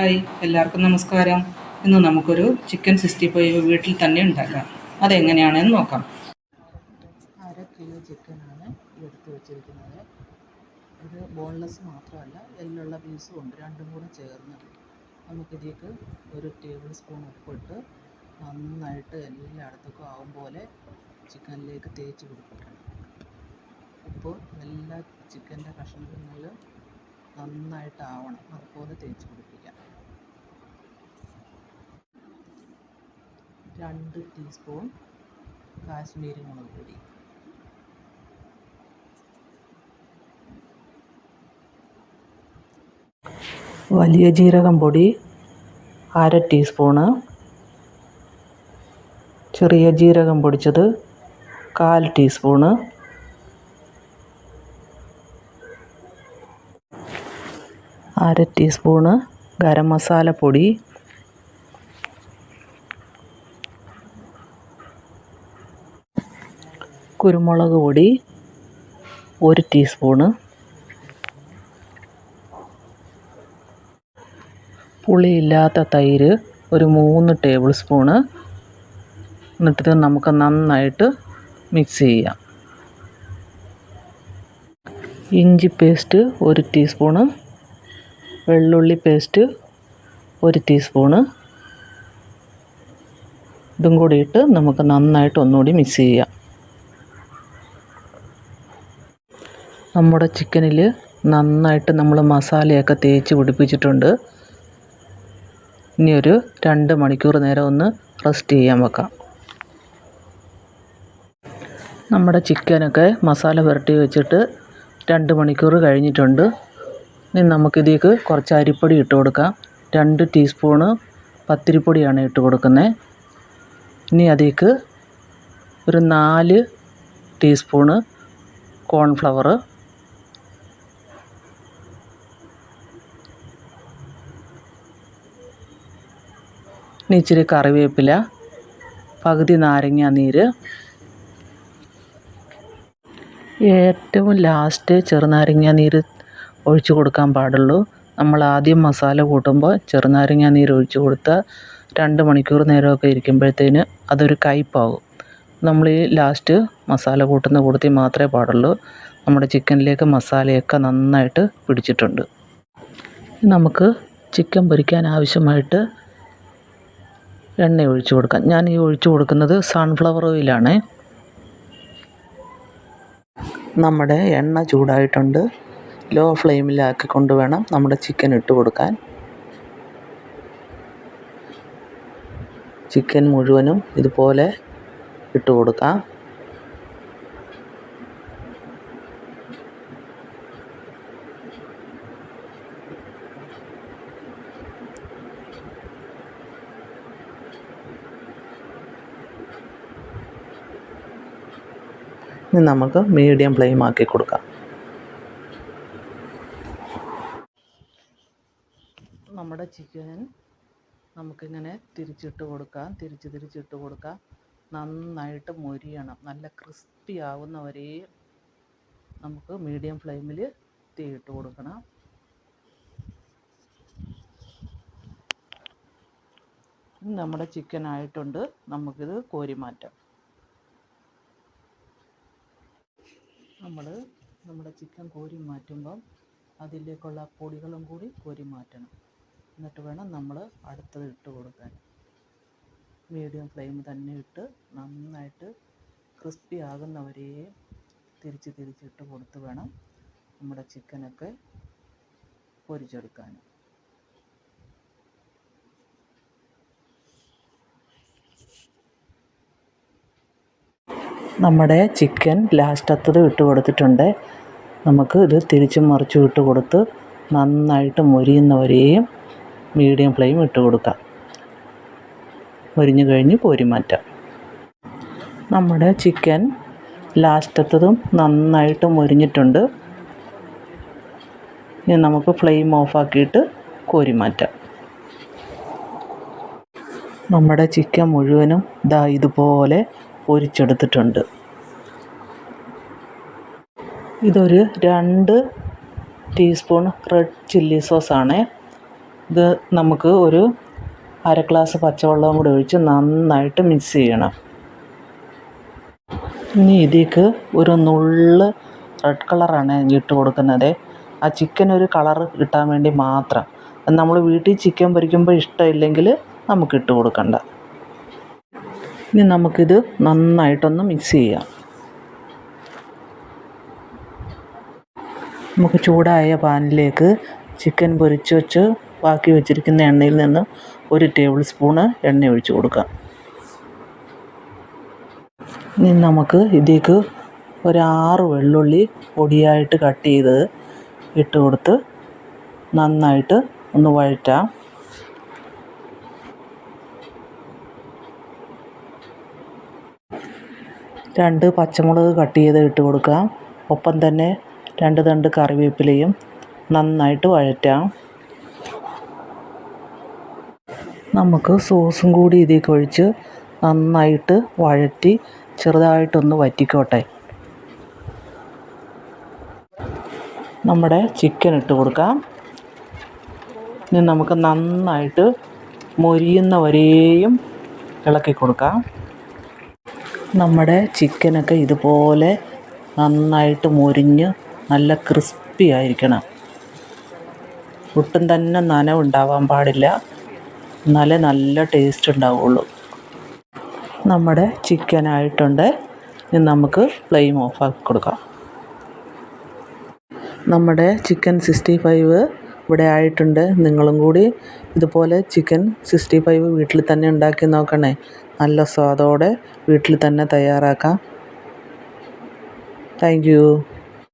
Hi എല്ലാവർക്കും നമസ്കാരം. ഇന്ന് നമുക്കൊരു ചിക്കൻ സിക്സ്റ്റി ഫൈവ് വീട്ടിൽ തന്നെ ഉണ്ടാക്കാം. അതെങ്ങനെയാണെന്ന് നോക്കാം. അര കിലോ ചിക്കനാണ് എടുത്ത് വെച്ചിരിക്കുന്നത്. ഇത് ബോൺലെസ് മാത്രമല്ല എല്ലുള്ള പീസും ഉണ്ട്. രണ്ടും കൂടെ ചേർന്ന് നമുക്കിതിലേക്ക് ഒരു ടേബിൾ സ്പൂൺ ഉപ്പിട്ട് നന്നായിട്ട് എല്ലായിടത്തേക്കും ആവും പോലെ ചിക്കനിലേക്ക് തേച്ച് പിടിപ്പിക്കണം. ഉപ്പ് എല്ലാ ചിക്കന്റെ കഷ്ണങ്ങളിലും നന്നായിട്ട് ആവണം. അതുപോലെ തേച്ച് പിടിപ്പിക്കാം. രണ്ട് ടീസ്പൂൺ കാശ്മീരി മുളക് പൊടി വലിയ ജീരകം പൊടി അര ടീസ്പൂണ് ചെറിയ ജീരകം പൊടിച്ചത് കാൽ ടീസ്പൂണ് അര ടീസ്പൂണ് ഗരം മസാലപ്പൊടി. കുരുമുളക് പൊടി ഒരു ടീസ്പൂണ്. പുളിയില്ലാത്ത തൈര് ഒരു മൂന്ന് ടേബിൾ സ്പൂണ്. എന്നിട്ടിത് നമുക്ക് നന്നായിട്ട് മിക്സ് ചെയ്യാം. ഇഞ്ചി പേസ്റ്റ് ഒരു ടീസ്പൂണ്. വെള്ളുള്ളി പേസ്റ്റ് ഒരു ടീസ്പൂണ്. ഇതും കൂടി ഇട്ട് നമുക്ക് നന്നായിട്ട് ഒന്നുകൂടി മിക്സ് ചെയ്യാം. നമ്മുടെ ചിക്കനിൽ നന്നായിട്ട് നമ്മൾ മസാലയൊക്കെ തേച്ച് പിടിപ്പിച്ചിട്ടുണ്ട്. ഇനി ഒരു രണ്ട് മണിക്കൂർ നേരം ഒന്ന് റെസ്റ്റ് ചെയ്യാൻ വെക്കാം. നമ്മുടെ ചിക്കനൊക്കെ മസാല പുരട്ടി വെച്ചിട്ട് രണ്ട് മണിക്കൂർ കഴിഞ്ഞിട്ടുണ്ട്. ഇനി നമുക്കിതേക്ക് കുറച്ച് അരിപ്പൊടി ഇട്ട് കൊടുക്കാം. രണ്ട് ടീസ്പൂണ് പത്തിരിപ്പൊടിയാണ് ഇട്ട് കൊടുക്കുന്നത് ഇനി അതിലേക്ക് ഒരു നാല് ടീസ്പൂണ് കോൺഫ്ലവർ ഇനി ഇച്ചിരി കറിവേപ്പില പകുതി നാരങ്ങ നീര്. ഏറ്റവും ലാസ്റ്റ് ചെറുനാരങ്ങ നീര് ഒഴിച്ചു കൊടുക്കാൻ പാടുള്ളൂ. നമ്മൾ ആദ്യം മസാല കൂട്ടുമ്പോൾ ചെറുനാരങ്ങ നീര് ഒഴിച്ചു കൊടുത്താൽ രണ്ട് മണിക്കൂർ നേരമൊക്കെ ഇരിക്കുമ്പോഴത്തേന് അതൊരു കയ്പാകും. നമ്മൾ ഈ ലാസ്റ്റ് മസാല കൂട്ടുന്ന കൂട്ടത്തിൽ മാത്രമേ പാടുള്ളൂ. നമ്മുടെ ചിക്കനിലേക്ക് മസാലയൊക്കെ നന്നായിട്ട് പിടിച്ചിട്ടുണ്ട്. നമുക്ക് ചിക്കൻ പൊരിക്കാൻ ആവശ്യമായിട്ട് എണ്ണ ഒഴിച്ചു കൊടുക്കാം. ഞാൻ ഈ ഒഴിച്ചു കൊടുക്കുന്നത് സൺഫ്ലവർ ഓയിലാണ് നമ്മുടെ എണ്ണ ചൂടായിട്ടുണ്ട്. ലോ ഫ്ലെയിമിലാക്കി കൊണ്ടുവേണം നമ്മുടെ ചിക്കൻ ഇട്ട് കൊടുക്കാൻ. ചിക്കൻ മുഴുവനും ഇതുപോലെ ഇട്ട് കൊടുക്കാം. ഇനി നമുക്ക് മീഡിയം ഫ്ലെയിം ആക്കി കൊടുക്കാം. നമ്മുടെ ചിക്കൻ നമുക്കിങ്ങനെ തിരിച്ചിട്ട് കൊടുക്കാം. തിരിച്ച് തിരിച്ചിട്ട് കൊടുക്കാം. നന്നായിട്ട് മൊരിയണം. നല്ല ക്രിസ്പി ആവുന്നവരെ നമുക്ക് മീഡിയം ഫ്ലെയിമിൽ തീയിട്ട് കൊടുക്കണം. നമ്മുടെ ചിക്കൻ ആയിട്ടുണ്ട്. നമുക്കിത് കോരി മാറ്റാം നമ്മൾ നമ്മുടെ ചിക്കൻ കോരി മാറ്റുമ്പം അതിലേക്കുള്ള പൊടികളും കൂടി കോരി മാറ്റണം. എന്നിട്ട് വേണം നമ്മൾ അടുത്തത് ഇട്ട് കൊടുക്കാൻ. മീഡിയം ഫ്ലെയിം തന്നെ ഇട്ട് നന്നായിട്ട് ക്രിസ്പി ആകുന്നവരെ തിരിച്ച് തിരിച്ചിട്ട് കൊടുത്ത് വേണം നമ്മുടെ ചിക്കനൊക്കെ പൊരിച്ചെടുക്കാൻ നമ്മുടെ ചിക്കൻ ലാസ്റ്റത്തത് ഇട്ട് കൊടുത്തിട്ടുണ്ട്. നമുക്ക് ഇത് തിരിച്ചും മറിച്ചും ഇട്ട് കൊടുത്ത് നന്നായിട്ട് മൊരിയുന്നവരെയും മീഡിയം ഫ്ലെയിം ഇട്ട് കൊടുക്കാം. മൊരിഞ്ഞു കഴിഞ്ഞ് കോരി മാറ്റാം നമ്മുടെ ചിക്കൻ ലാസ്റ്റത്തതും നന്നായിട്ട് മൊരിഞ്ഞിട്ടുണ്ട്. ഇനി നമുക്ക് ഫ്ലെയിം ഓഫാക്കിയിട്ട് കോരി മാറ്റാം നമ്മുടെ ചിക്കൻ മുഴുവനും ഇതാ ഇതുപോലെ പൊരിച്ചെടുത്തിട്ടുണ്ട്. ഇതൊരു രണ്ട് ടീസ്പൂൺ റെഡ് ചില്ലി സോസാണ്. ഇത് നമുക്ക് ഒരു അര ഗ്ലാസ് പച്ചവെള്ളവും കൂടി ഒഴിച്ച് നന്നായിട്ട് മിക്സ് ചെയ്യണം. ഇനി ഇതിലേക്ക് ഒരു നുള്ള് റെഡ് കളറാണ് ഇട്ട് കൊടുക്കുന്നത്. ആ ചിക്കൻ ഒരു കളർ കിട്ടാൻ വേണ്ടി മാത്രം. നമ്മൾ വീട്ടിൽ ചിക്കൻ പൊരിക്കുമ്പോൾ ഇഷ്ടമില്ലെങ്കിൽ നമുക്ക് ഇട്ട് കൊടുക്കണ്ട. ഇനി നമുക്കിത് നന്നായിട്ടൊന്ന് മിക്സ് ചെയ്യാം. നമുക്ക് ചൂടായ പാനിലേക്ക് ചിക്കൻ പൊരിച്ച് വെച്ച് ബാക്കി വെച്ചിരിക്കുന്ന എണ്ണയിൽ നിന്ന് ഒരു ടേബിൾ സ്പൂണ് എണ്ണ ഒഴിച്ച് കൊടുക്കാം. ഇനി നമുക്ക് ഇതിലേക്ക് ഒരാറ് വെള്ളുള്ളി പൊടിയായിട്ട് കട്ട് ചെയ്ത് ഇട്ട് കൊടുത്ത് നന്നായിട്ട് ഒന്ന് വഴറ്റാം. രണ്ട് പച്ചമുളക് കട്ട് ചെയ്ത് ഇട്ട് കൊടുക്കാം ഒപ്പം തന്നെ രണ്ട് തണ്ട് കറിവേപ്പിലയും നന്നായിട്ട് വഴറ്റാം. നമുക്ക് സോസും കൂടി ഇതിലേക്ക് ഒഴിച്ച് നന്നായിട്ട് വഴറ്റി ചെറുതായിട്ടൊന്ന് വറ്റിക്കോട്ടെ. നമ്മുടെ ചിക്കൻ ഇട്ട് കൊടുക്കാം. ഇനി നമുക്ക് നന്നായിട്ട് മൊരിയുന്നവരെയും ഇളക്കി കൊടുക്കാം. നമ്മുടെ ചിക്കനൊക്കെ ഇതുപോലെ നന്നായിട്ട് മൊരിഞ്ഞ് നല്ല ക്രിസ്പി ആയിരിക്കണം. ഒട്ടും തന്നെ നനവുണ്ടാവാൻ പാടില്ല. എന്നാലേ നല്ല ടേസ്റ്റ് ഉണ്ടാവുള്ളൂ. നമ്മുടെ ചിക്കനായിട്ടുണ്ട് ഇനി നമുക്ക് ഫ്ലെയിം ഓഫാക്കി കൊടുക്കാം. നമ്മുടെ ചിക്കൻ സിക്സ്റ്റി ഫൈവ് ഇവിടെ ആയിട്ടുണ്ട്. നിങ്ങളും കൂടി ഇതുപോലെ ചിക്കൻ സിക്സ്റ്റി ഫൈവ് വീട്ടിൽ തന്നെ ഉണ്ടാക്കി നോക്കണേ. നല്ല സ്വാദോടെ വീട്ടിൽ തന്നെ തയ്യാറാക്കാം. Thank you